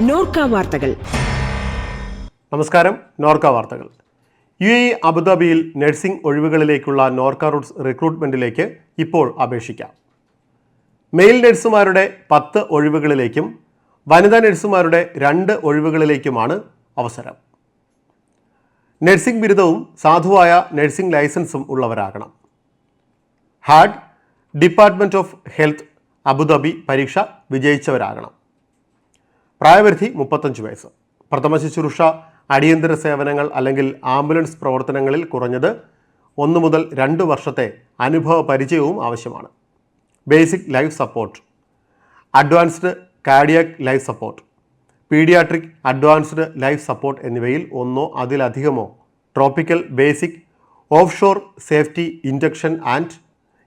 നോർക്ക വാർത്തകൾ. നമസ്കാരം നോർക്ക വാർത്തകൾ. യു എ അബുദാബിയിൽ നഴ്സിംഗ് ഒഴിവുകളിലേക്കുള്ള നോർക്ക റൂട്ട്സ് റിക്രൂട്ട്മെന്റിലേക്ക് ഇപ്പോൾ അപേക്ഷിക്കാം. മെയിൽ നഴ്സുമാരുടെ പത്ത് ഒഴിവുകളിലേക്കും വനിതാ നഴ്സുമാരുടെ രണ്ട് ഒഴിവുകളിലേക്കുമാണ് അവസരം. നഴ്സിംഗ് ബിരുദവും സാധുവായ നഴ്സിംഗ് ലൈസൻസും ഉള്ളവരാകണം. HAAD department of health Abu Dhabi പരീക്ഷ വിജയിച്ചവരാകണം. പ്രായപരിധി മുപ്പത്തഞ്ച് വയസ്സ്. പ്രഥമ ശുശ്രൂഷ അടിയന്തര സേവനങ്ങൾ അല്ലെങ്കിൽ ആംബുലൻസ് പ്രവർത്തനങ്ങളിൽ കുറഞ്ഞത് ഒന്ന് മുതൽ രണ്ട് വർഷത്തെ അനുഭവ പരിചയവും ആവശ്യമാണ്. Basic life support advanced cardiac life support paediatric advanced life support എന്നിവയിൽ ഒന്നോ അതിലധികമോ tropical basic offshore safety injection and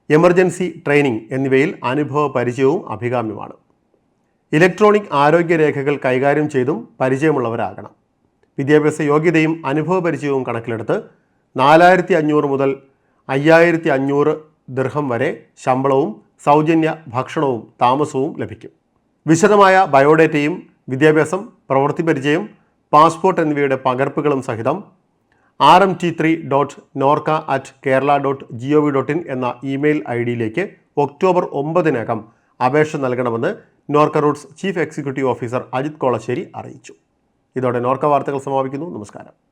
emergency training എന്നിവയിൽ അനുഭവ പരിചയവും അഭികാമ്യമാണ്. ഇലക്ട്രോണിക് ആരോഗ്യരേഖകൾ കൈകാര്യം ചെയ്തും പരിചയമുള്ളവരാകണം. വിദ്യാഭ്യാസ യോഗ്യതയും അനുഭവ പരിചയവും കണക്കിലെടുത്ത് നാലായിരത്തി അഞ്ഞൂറ് മുതൽ അയ്യായിരത്തി അഞ്ഞൂറ് ദീർഘം വരെ ശമ്പളവും സൗജന്യ ഭക്ഷണവും താമസവും ലഭിക്കും. വിശദമായ ബയോഡേറ്റയും വിദ്യാഭ്യാസം പ്രവൃത്തി പരിചയം പാസ്പോർട്ട് എന്നിവയുടെ പകർപ്പുകളും സഹിതം R M T three dot Norka at Kerala dot G O V dot in എന്ന ഇമെയിൽ ഐ ഡിയിലേക്ക് ഒക്ടോബർ ഒമ്പതിനകം അപേക്ഷ നൽകണമെന്ന് Norka roots chief executive officer Ajith Kolassery അറിയിച്ചു. ഇതോടെ നോർക്ക വാർത്തകൾ സമാപിക്കുന്നു. നമസ്കാരം.